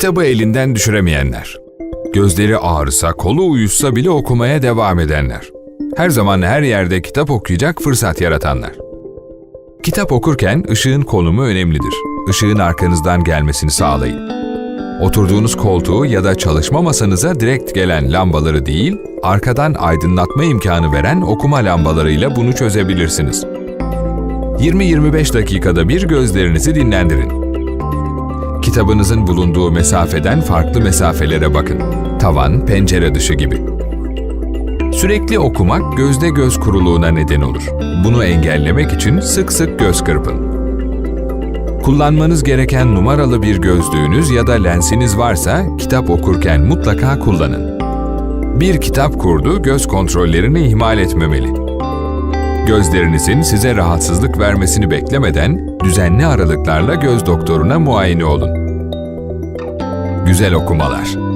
Kitabı elinden düşüremeyenler. Gözleri ağrısa, kolu uyuşsa bile okumaya devam edenler. Her zaman her yerde kitap okuyacak fırsat yaratanlar. Kitap okurken ışığın konumu önemlidir. Işığın arkanızdan gelmesini sağlayın. Oturduğunuz koltuğu ya da çalışma masanıza direkt gelen lambaları değil, arkadan aydınlatma imkanı veren okuma lambalarıyla bunu çözebilirsiniz. 20-25 dakikada bir gözlerinizi dinlendirin. Kitabınızın bulunduğu mesafeden farklı mesafelere bakın. Tavan, pencere dışı gibi. Sürekli okumak gözde göz kuruluğuna neden olur. Bunu engellemek için sık sık göz kırpın. Kullanmanız gereken numaralı bir gözlüğünüz ya da lensiniz varsa kitap okurken mutlaka kullanın. Bir kitap kurdu göz kontrollerini ihmal etmemeli. Gözlerinizin size rahatsızlık vermesini beklemeden düzenli aralıklarla göz doktoruna muayene olun. Güzel okumalar.